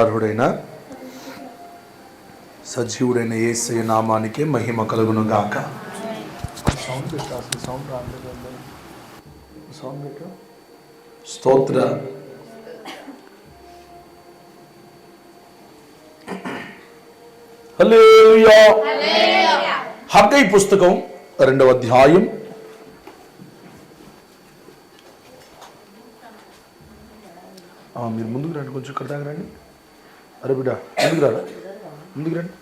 అర్హుడైన సజీవుడైన ఏసయ నామానికే మహిమ కలుగును గాక స్తోత్ర. హల్లెలూయా. హగ్గై పుస్తకం రెండవ అధ్యాయం. మీరు ముందుకు రండి కొంచెం ఇక్కడ దాకా రండి. అరే బిడ్డ ముందుకు రారా? ముందుకు రండి.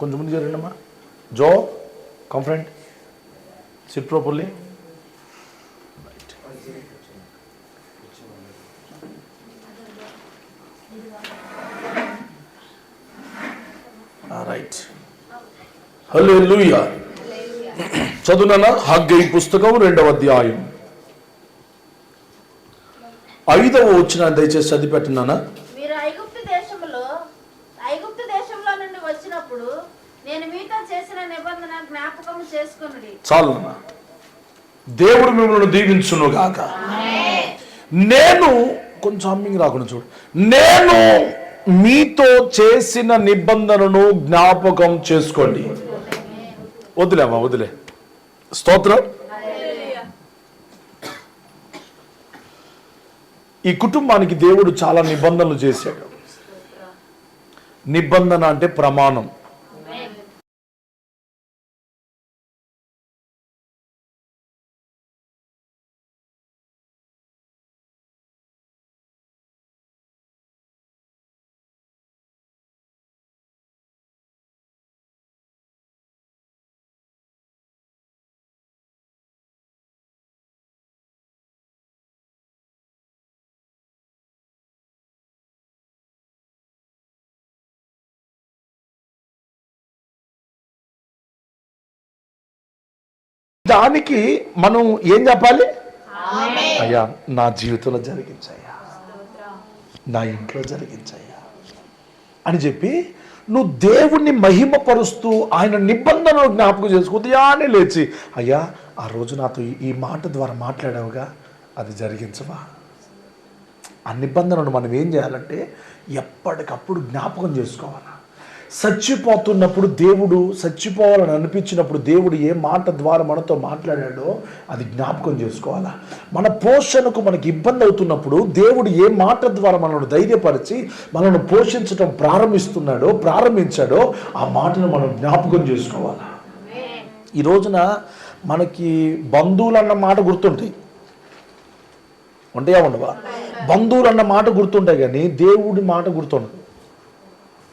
కొంచెం ముందుకు రండి అమ్మా జో comfortable sit properly right hallelujah చదువున Haggai పుస్తకం రెండవ అధ్యాయం. ఐదవ వచ్చిన దయచేసి చదివి వచ్చినప్పుడు నేను మీతో చేసిన నిబంధన జ్ఞాపకం చేసుకునుడి. చాలు. దేవుడు మిమ్మల్ని దీవించును గాక. నేను కొంచెం అమ్మింగ్ రాకుండా చూడు. నేను మీతో చేసిన నిబంధనను జ్ఞాపకం చేసుకోండి. వదిలేమ్మా వదిలే. స్తోత్రం. ఈ కుటుంబానికి దేవుడు చాలా నిబంధనలు చేశాడు. నిబంధన అంటే ప్రమాణం. దానికి మనం ఏం చెప్పాలి? అయ్యా నా జీవితంలో జరిగించయ్యా. నా ఇంట్లో జరిగించయ్యా. అని చెప్పి నువ్వు దేవుణ్ణి మహిమపరుస్తూ ఆయన నిబంధనలు జ్ఞాపకం చేసుకు ఉదయాన్నే లేచి అయ్యా ఆ రోజు నాతో ఈ మాట ద్వారా మాట్లాడావుగా అది జరిగించవా? ఆ నిబంధనను మనం ఏం చేయాలంటే ఎప్పటికప్పుడు జ్ఞాపకం చేసుకోవాలి. చచ్చిపోతున్నప్పుడు దేవుడు చచ్చిపోవాలని అనిపించినప్పుడు దేవుడు ఏ మాట ద్వారా మనతో మాట్లాడాడో అది జ్ఞాపకం చేసుకోవాలా? మన పోషణకు మనకి ఇబ్బంది అవుతున్నప్పుడు దేవుడు ఏ మాట ద్వారా మనల్ని ధైర్యపరిచి మనల్ని పోషించడం ప్రారంభిస్తున్నాడో ప్రారంభించాడో ఆ మాటను మనం జ్ఞాపకం చేసుకోవాలా? ఈ రోజున మనకి బంధువులు అన్న మాట గుర్తుంటాయి. ఉంటాయా ఉండవా? బంధువులు అన్న మాట గుర్తుంటాయి కానీ దేవుడి మాట గుర్తుండదు.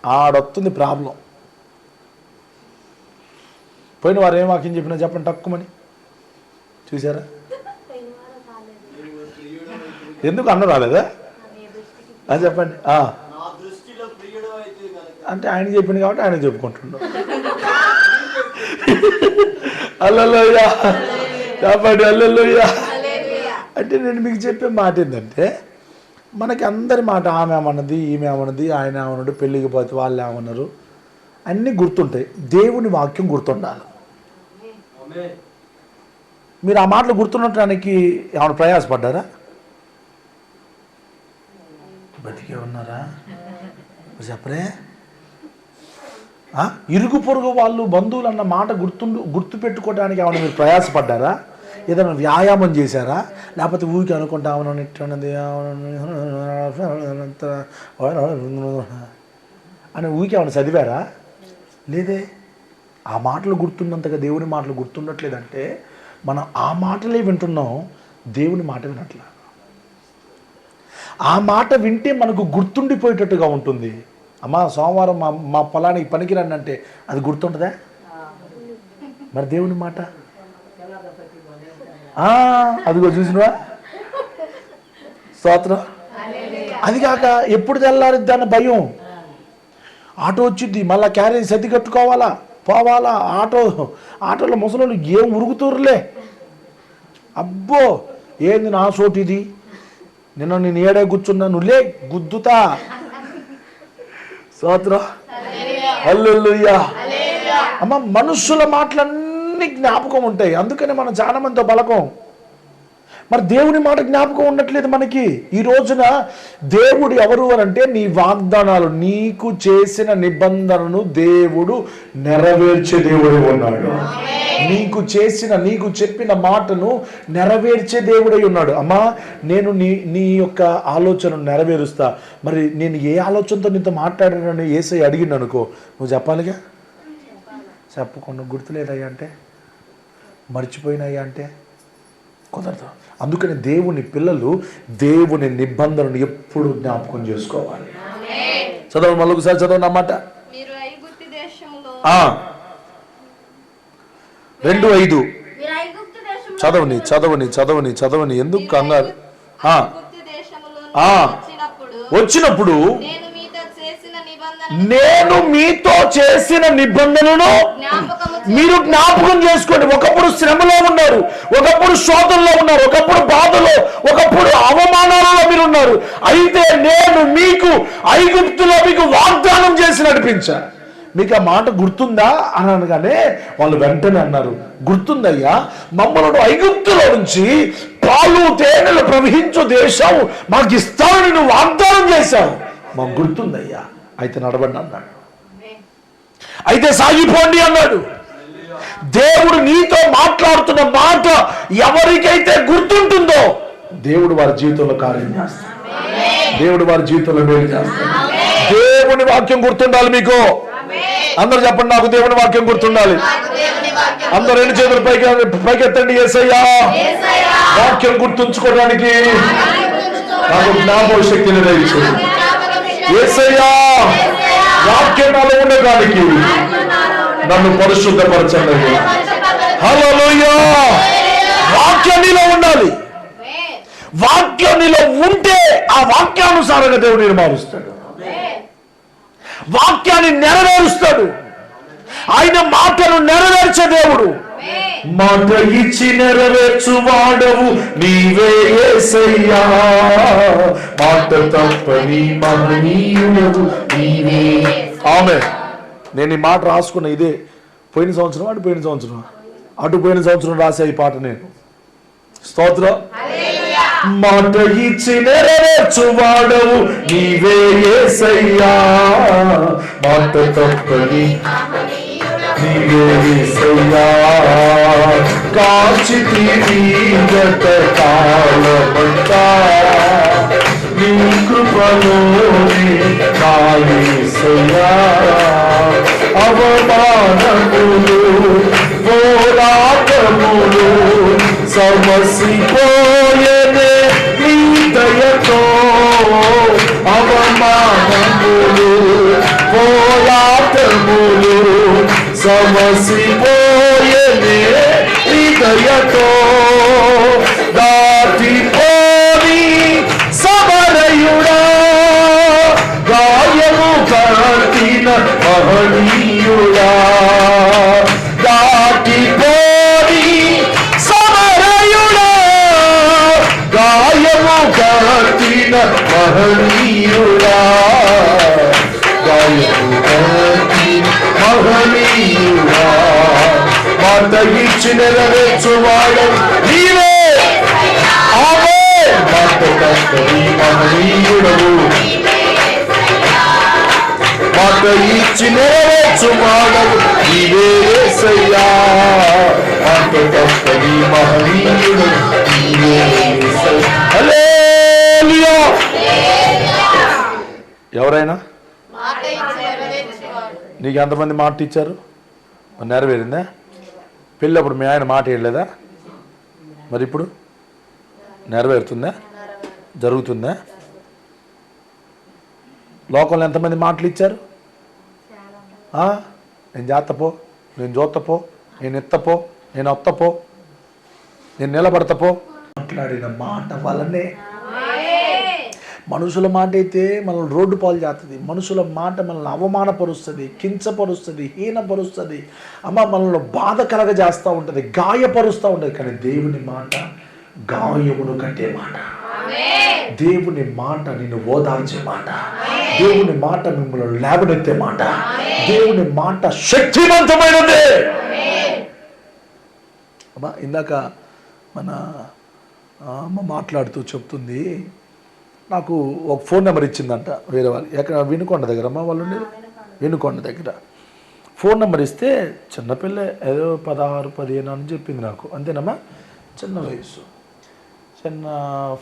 ఆడొస్తుంది ప్రాబ్లం. పోయిన వారు ఏం వాక్యం చెప్పినా చెప్పండి తక్కువని చూసారా? ఎందుకు అన్న రాలేదా? అది చెప్పండి. అంటే ఆయన చెప్పింది కాబట్టి ఆయన చెప్పుకుంటున్నాడు అల్లలోయ్యా చెప్పండి అల్లలోయ్యా అంటే నేను మీకు చెప్పే మాట ఏంటంటే మనకి అందరి మాట ఆమె ఏమన్నది ఈమె ఏమన్నది ఆయన ఏమన్నాడు పెళ్ళికి పోతే వాళ్ళు ఏమన్నారు అన్నీ గుర్తుంటాయి. దేవుని వాక్యం గుర్తుండాలి. మీరు ఆ మాటలు గుర్తుండటానికి ఏమైనా ప్రయాసపడ్డారా? బతికే ఉన్నారా? చెప్పరే. ఇరుగు పొరుగు వాళ్ళు బంధువులు అన్న మాట గుర్తుండు గుర్తు పెట్టుకోవడానికి ఏమైనా మీరు ప్రయాసపడ్డారా? ఏదైనా వ్యాయామం చేశారా? లేకపోతే ఊరికి అనుకుంటా అవును ఇట్టున్నది అని ఊరికి ఏమైనా చదివారా? లేదే. ఆ మాటలు గుర్తున్నంతగా దేవుని మాటలు గుర్తుండట్లేదంటే మనం ఆ మాటలే వింటున్నాం దేవుని మాట వినట్లా. ఆ మాట వింటే మనకు గుర్తుండిపోయేటట్టుగా ఉంటుంది. అమ్మా సోమవారం మా మా పొలానికి పనికిరండి అంటే అది గుర్తుంటుందా? మరి దేవుని మాట? అదిగో చూసినవా? స్తోత్రం అది కాక ఎప్పుడు తెల్లారిద్ది అన్న భయం? ఆటో వచ్చింది మళ్ళా క్యారేజ్ సర్ది కట్టుకోవాలా? పోవాలా? ఆటో ఆటోలో ముసలోళ్ళు ఏం ఉరుగుతురులే అబ్బో ఏంది నా సోటిది? నిన్న నేను ఏడే కూర్చున్నా నువ్వులే గుద్దుతా. స్తోత్రం హల్లెలూయా అమ్మ మనుషుల మాటలన్నీ జ్ఞాపకం ఉంటాయి. అందుకని మనం చాలా మందితో బలకం మరి దేవుని మాట జ్ఞాపకం ఉండట్లేదు మనకి. ఈ రోజున దేవుడు ఎవరు అని అంటే నీ వాగ్దానాలు నీకు చేసిన నిబంధనను దేవుడు నెరవేర్చే దేవుడు ఉన్నాడు. నీకు చేసిన నీకు చెప్పిన మాటను నెరవేర్చే దేవుడై ఉన్నాడు. అమ్మా నేను నీ నీ యొక్క ఆలోచనను నెరవేరుస్తా. మరి నేను ఏ ఆలోచనతో నీతో మాట్లాడానని ఏసై అడిగిండు అనుకో నువ్వు చెప్పాలిగా? చెప్పకుండా గుర్తులేదయ్యా అంటే? మర్చిపోయినాయా అంటే? కుదరదు. అందుకని దేవుని పిల్లలు దేవుని నిబంధనను ఎప్పుడు జ్ఞాపకం చేసుకోవాలి. చదవండి మళ్ళీ ఒకసారి చదవండి అన్నమాట మీరు ఐగుప్తు దేశములో ఆ. రెండు ఐదు. మీరు ఐగుప్తు దేశంలో చదవని చదవని చదవని చదవని ఎందుకు కంగారు? ఆ, ఐగుప్తు దేశములో ఆ. వచ్చినప్పుడు నేను మీతో చేసిన నిబంధనను మీరు జ్ఞాపకం చేసుకోండి. ఒకప్పుడు శ్రమలో ఉన్నారు. ఒకప్పుడు శోధనలో ఉన్నారు. ఒకప్పుడు బాధలో ఒకప్పుడు అవమానాలలో మీరు ఉన్నారు. అయితే నేను మీకు ఐగుప్తులో మీకు వాగ్దానం చేసి నడిపించా. మీకు ఆ మాట గుర్తుందా? అని అనగానే వాళ్ళు వెంటనే అన్నారు గుర్తుందయ్యా మమ్మల్ని ఐగుప్తులో నుంచి పాలు తేనెలు ప్రవహించు దేశం మాకు ఇస్తానని నువ్వు వాగ్దానం చేశావు. మాకు గుర్తుందయ్యా. అయితే నడవండి అన్నాడు. అయితే సాగిపోండి అన్నాడు. దేవుడు నీతో మాట్లాడుతున్న మాట ఎవరికైతే గుర్తుంటుందో దేవుడు వారి జీవితంలో కార్యం చేస్తాడు. దేవుడు వారి జీవితంలో మేలు చేస్తాడు. దేవుని వాక్యం గుర్తుండాలి మీకు? అందరూ చెప్పండి నాకు దేవుని వాక్యం గుర్తుండాలి. అందరూ రెండు చేతులు పైకి పైకెత్తండి ఏసయ్యా. వాక్యం గుర్తుంచుకోవడానికి నాకు జ్ఞాపక శక్తిని దయచేయండి. ఏసయ్యా వాక్యం నాలో ఉండడానికి నన్ను పరిశుద్ధపరచండి. హల్లెలూయా. వాక్యం నీలో ఉండాలి. వాక్యం నీలో ఉంటే ఆ వాక్యానుసారంగా దేవుడు నేను మారుస్తాడు. వాక్యాన్ని నెరవేరుస్తాడు. ఆయన మాటను నెరవేర్చే దేవుడు. మాట ఇచ్చి నెరవేర్చు వాడవు నీవే యేసయ్యా మాట తప్పని మహనీయుడవు నీవే. ఆమె నేను ఈ మాట రాసుకున్న ఇదే. పోయిన సంవత్సరం అటు పోయిన సంవత్సరం అటు పోయిన సంవత్సరం రాసే ఈ పాట నేను. స్తోత్రం. మాట ఇచ్చి నెరవేర్చు వాడవు నీవే యేసయ్యా మాట తప్పని నీవే యేసయ్యా గత కాలమంతా నీ కృపలోనే నా అవమానములు పోరాటములు సమసిపోయనే నీ దయతో. అవమానములు పోరాటములు సమసిపోయనే నీ దయతో దాటిపోని సమరయుడా గాయము కట్టిన మహనీయుడా నెరవేర్చువాడు నీవే. ఆమె మాట తప్పని మహనీయుడవు మాట ఇచ్చి నీవే మాట మహనీయుడు. ఎవరైనా? నీకు ఎంతమంది మాట ఇచ్చారు నెరవేరిందా? పెళ్ళి అప్పుడు మీ ఆయన మాట వేయలేదా మరి ఇప్పుడు నెరవేరుతుందా? జరుగుతుందా? లోకంలో ఎంతమంది మాటలు ఇచ్చారు? ఆ? నేను జాతపో నేను జోతపో నేను ఎత్తపో నేను ఒత్తపో నేను నిలబడతపో మాట్లాడిన మాట వల్లనే మనుషుల మాట అయితే మనల్ని రోడ్డు పాలు చేస్తుంది మనుషుల మాట మనల్ని అవమానపరుస్తుంది కించపరుస్తుంది హీనపరుస్తుంది. అమ్మ మనల్ని బాధ కలగ చేస్తూ ఉంటుంది గాయపరుస్తూ ఉంటుంది. కానీ దేవుని మాట గాయమును కట్టే మాట. దేవుని మాట నిన్ను ఓదార్చే మాట. దేవుని మాట మిమ్మల్ని లేవనెత్తే మాట. దేవుని మాట శక్తివంతమైనది. అమ్మా ఇందాక మన అమ్మ మాట్లాడుతూ చెప్తుంది నాకు ఒక ఫోన్ నెంబర్ ఇచ్చిందంట వేరే వాళ్ళు. ఎక్కడ? వినుకొండ దగ్గర అమ్మ వాళ్ళు ఉండేది. వినుకొండ దగ్గర. ఫోన్ నెంబర్ ఇస్తే చిన్నపిల్ల ఏదో పదహారు పదిహేను అని చెప్పింది నాకు. అంతేనమ్మా? చిన్న వయసు చిన్న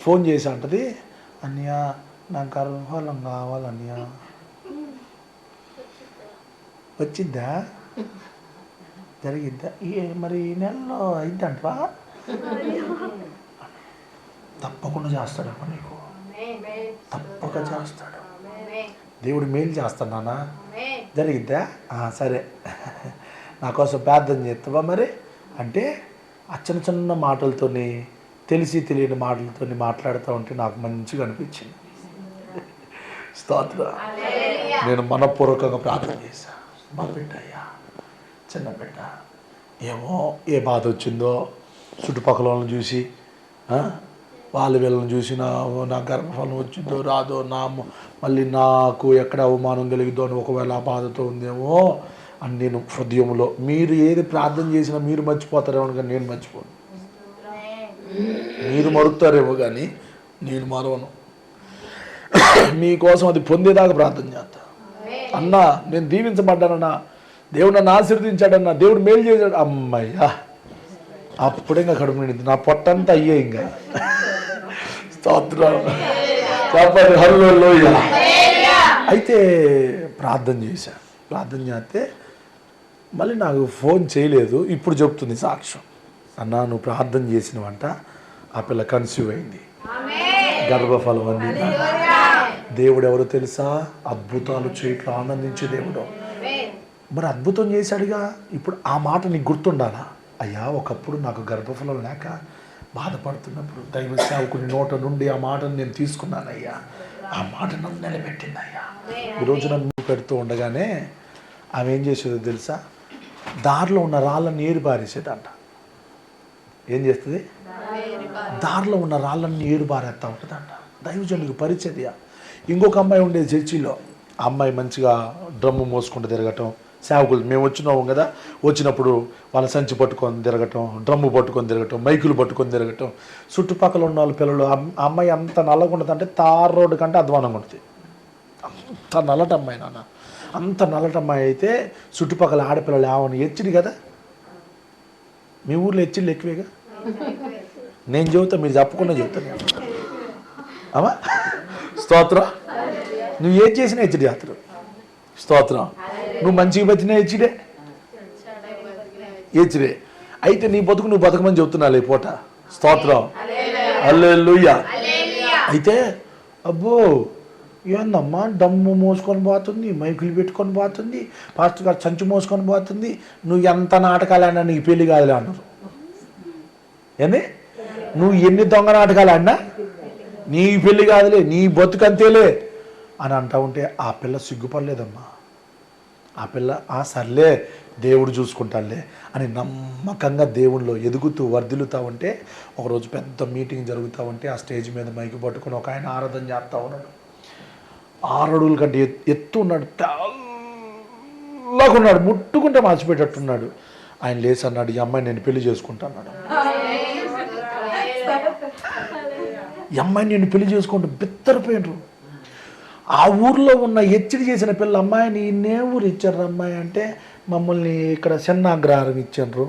ఫోన్ చేసి అంటది అన్నయ్య నాకు గర్భఫలం కావాలన్నయ్య వచ్చిద్దా జరిగిద్దా ఏ మరి ఈ నెలలో అయిద్దంటవా? తప్పకుండా చేస్తాడమ్మా నీకు. తప్పక చేస్తాడు. దేవుడు మేలు చేస్తాడు నాన్న. జరిగిద్దా? ఆ, సరే. నా కోసం ప్రార్థన చేస్తావా మరి? అంటే ఆ చిన్న చిన్న మాటలతోని తెలిసి తెలియని మాటలతోని మాట్లాడుతూ ఉంటే నాకు మంచిగా అనిపించింది. స్తోత్ర. నేను మనపూర్వకంగా ప్రార్థన చేశా. మా బిడ్డ అయ్యా చిన్న బిడ్డ ఏమో ఏ బాధ వచ్చిందో చుట్టుపక్కల వాళ్ళని చూసి వాళ్ళ వీళ్ళని చూసి నా గర్భఫలం వచ్చిందో రాదో నా మళ్ళీ నాకు ఎక్కడ అవమానం కలిగిద్దో అని ఒకవేళ ఆ బాధతో ఉందేమో అని నేను హృదయంలో మీరు ఏది ప్రార్థన చేసినా మీరు మర్చిపోతారేమో కానీ నేను మర్చిపోను. మీరు మరుతారేమో కానీ నేను మరవను. మీకోసం అది పొందేదాకా ప్రార్థన చేస్తా. అన్నా నేను దీవించబడ్డానన్నా దేవుడు నన్ను ఆశీర్వదించాడన్నా దేవుడు మేలు చేశాడు. అమ్మయ్యా అప్పుడే ఇంకా కడుపు నిండింది. నా పొట్టంతా అయ్యే ఇంకా. చెప్పండి అయితే ప్రార్థన చేశా. ప్రార్థన చేస్తే మళ్ళీ నాకు ఫోన్ చేయలేదు. ఇప్పుడు చెప్తుంది సాక్ష్యం. అన్నా నువ్వు ప్రార్థన చేసినవంట ఆ పిల్ల కన్సీవ్ అయింది. గర్భఫలం అంది దేవుడు ఎవరో తెలుసా? అద్భుతాలు చేయట్లో ఆనందించే దేవుడు. మరి అద్భుతం చేశాడుగా. ఇప్పుడు ఆ మాట నీకు గుర్తుండాలా? అయ్యా ఒకప్పుడు నాకు గర్భఫలం లేక బాధపడుతున్నప్పుడు దైవ సేవకుని నోట నుండి ఆ మాటను నేను తీసుకున్నానయ్యా. ఆ మాట నన్ను నిలబెట్టింది అయ్యా ఈరోజు నన్ను పెడుతూ ఉండగానే ఆమె ఏం చేసేదో తెలుసా? దారిలో ఉన్న రాళ్ళని ఏరు పారేసేదంట ఏం చేస్తుంది? దారిలో ఉన్న రాళ్ళని ఏరు బారేస్తా ఉంటుందంట. దైవజనుడికి పరిచర్య. ఇంకొక అమ్మాయి ఉండేది చర్చిలో. అమ్మాయి మంచిగా డ్రమ్ము మోసుకుంటూ తిరగటం సేవకులు మేము వచ్చినాము కదా వచ్చినప్పుడు వాళ్ళ సంచి పట్టుకొని తిరగటం డ్రమ్ము పట్టుకొని తిరగటం మైకులు పట్టుకొని తిరగటం. చుట్టుపక్కల ఉన్న వాళ్ళ పిల్లలు అమ్మాయి అంత నల్లగా ఉంటుంది అంటే తార్ రోడ్డు కంటే అధ్వానంగా ఉంటుంది. అంత నల్లటి అమ్మాయి నాన్న. అంత నల్లటి అమ్మాయి అయితే చుట్టుపక్కల ఆడపిల్లలు ఏమని హెచ్చిడి కదా? మీ ఊర్లో హెచ్చిళ్ళు ఎక్కువేగా? నేను చెబుతా మీరు చెప్పకుండా చెబుతాను అమ్మా స్తోత్రం. నువ్వు ఏం చేసినా హెచ్చడి చేస్తారు స్తోత్రం. నువ్వు మంచిగా బతినా హెచ్చిడే హెచ్చిడే అయితే నీ బతుకు నువ్వు బతకమని చెబుతున్నావు ఈ పూట. స్తోత్రం. అల్లెలుయ్య అయితే అబ్బో ఏందమ్మా డమ్ము మోసుకొని పోతుంది మైకులు పెట్టుకొని పోతుంది పాస్టర్ గారు సంచి మోసుకొని పోతుంది నువ్వు ఎంత నాటకాలు ఆడినా నీకు పెళ్ళి కాదులే అన్నారు. ఏంది? నువ్వు ఎన్ని దొంగ నాటకాలు ఆడినా నీ పెళ్ళి కాదులే నీ బతుకంతేలే. అని అంటా ఉంటే ఆ పిల్ల సిగ్గుపడలేదమ్మా. ఆ పిల్ల ఆ సర్లే దేవుడు చూసుకుంటానులే అని నమ్మకంగా దేవునిలో ఎదుగుతూ వర్ధిల్లుతూ ఉంటే ఒకరోజు పెద్ద మీటింగ్ జరుగుతూ ఉంటే ఆ స్టేజ్ మీద మైకి పట్టుకొని ఒక ఆయన ఆరాధన చేస్తూ ఉన్నాడు. ఆరు అడుగుల కంటే ఎత్- ఎత్తు ఉన్నాడు ఉన్నాడు ముట్టుకుంటే మార్చిపెట్టట్టున్నాడు ఆయన లేచి అన్నాడు ఈ అమ్మాయి నేను పెళ్ళి చేసుకుంటా అన్నాడు. ఈ అమ్మాయిని నేను పెళ్ళి చేసుకుంటూ బిత్తరపోయినరు. ఆ ఊర్లో ఉన్న హెచ్చడి చేసిన పిల్ల అమ్మాయిని ఇన్నే ఊరు ఇచ్చారు అమ్మాయి? అంటే మమ్మల్ని ఇక్కడ చిన్న అగ్రహారం ఇచ్చారు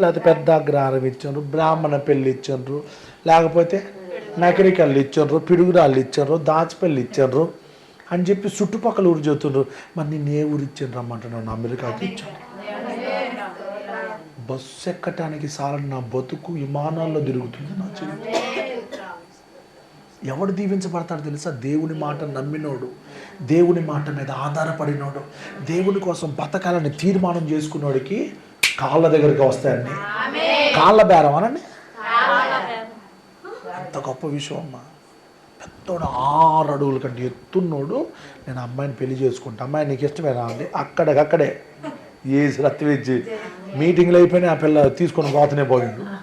లేకపోతే పెద్ద అగ్రహారం ఇచ్చారు బ్రాహ్మణ పెళ్ళి ఇచ్చారు లేకపోతే నకరికల్లు ఇచ్చారు పిడుగురాళ్ళు ఇచ్చారు దాచిపల్లి ఇచ్చారు అని చెప్పి చుట్టుపక్కల ఊరు చెబుతుండ్రు. మరి నేను ఏ ఊరు ఇచ్చాను రమ్మంటున్నాను అమెరికాకి ఇచ్చాను. బస్సు ఎక్కటానికి సాలని నా బతుకు విమానాల్లో తిరుగుతుంది నా జీవితం ఎవడు దీవించబడతాడు తెలుసా? దేవుని మాట నమ్మినోడు. దేవుని మాట మీద ఆధారపడినోడు. దేవుని కోసం బతకాలని తీర్మానం చేసుకున్నోడికి కాళ్ళ దగ్గరికి వస్తాయండి. కాళ్ళ బేరం అనండి. ఎంత గొప్ప విషయం అమ్మా. పెద్దోడు ఆరు అడుగుల కంటే ఎత్తున్నోడు. నేను అమ్మాయిని పెళ్ళి చేసుకుంటా. అమ్మాయి నీకు ఇష్టమేనా అండి? అక్కడికక్కడే ఏసి రత్తివేసి మీటింగ్లు అయిపోయినాయి ఆ పిల్ల తీసుకొని పోతనే పోయిండు.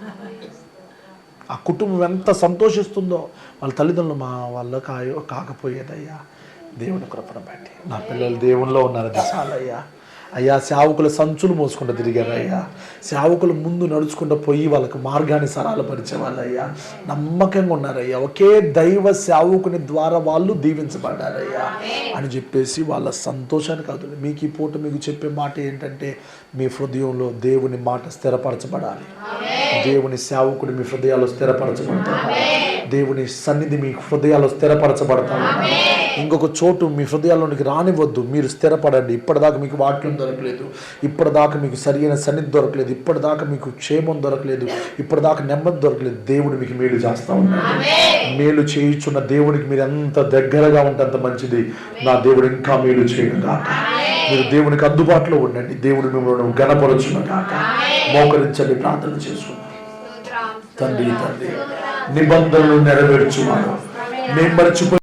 ఆ కుటుంబం ఎంత సంతోషిస్తుందో వాళ్ళ తల్లిదండ్రులు మా వాళ్ళ కాయో కాకపోయేదయ్యా. దేవుని కృపను బట్టి. నా పిల్లలు దేవునిలో ఉన్నారు. అది అయ్యా సేవకుల సంచులు మోసుకుంటూ తిరిగారయ్యా సేవకులు ముందు నడుచుకుంటూ పోయి వాళ్ళకి మార్గాన్ని సరళపరిచే వాళ్ళయ్యా నమ్మకంగా ఉన్నారయ్యా ఒకే దైవ సేవకుని ద్వారా వాళ్ళు దీవించబడ్డారయ్యా అని చెప్పేసి వాళ్ళ సంతోషాన్ని కాదు మీకు ఈ పూట మీకు చెప్పే మాట ఏంటంటే మీ హృదయంలో దేవుని మాట స్థిరపరచబడాలి. దేవుని సేవకుడు మీ హృదయాలు స్థిరపరచబడతాడు దేవుని సన్నిధి మీ హృదయాలు స్థిరపరచబడతాడు ఇంకొక చోటు మీ హృదయాల్లోనికి రానివ్వద్దు. మీరు స్థిరపడండి. ఇప్పటిదాకా మీకు వాక్యం దొరకలేదు. ఇప్పటిదాకా మీకు సరైన సన్నిధి దొరకలేదు. ఇప్పటిదాకా మీకు క్షేమం దొరకలేదు. ఇప్పటిదాకా నెమ్మది దొరకలేదు. దేవుడు మీకు మేలు చేస్తా ఉన్నాడు. మేలు చేయుచున్న దేవుడికి మీరు ఎంత దగ్గరగా ఉంటే అంత మంచిది. నా దేవుడు ఇంకా మేలు చేయను కాక మీరు దేవునికి అందుబాటులో ఉండండి. దేవుడు మిమ్మల్ని గణపరచును కాక మోకరించండి. ప్రార్థన చేసుకున్నాం తండ్రి తండ్రి. నిబంధనలు నెరవేర్చువాడు. మేము మర్చిపోయి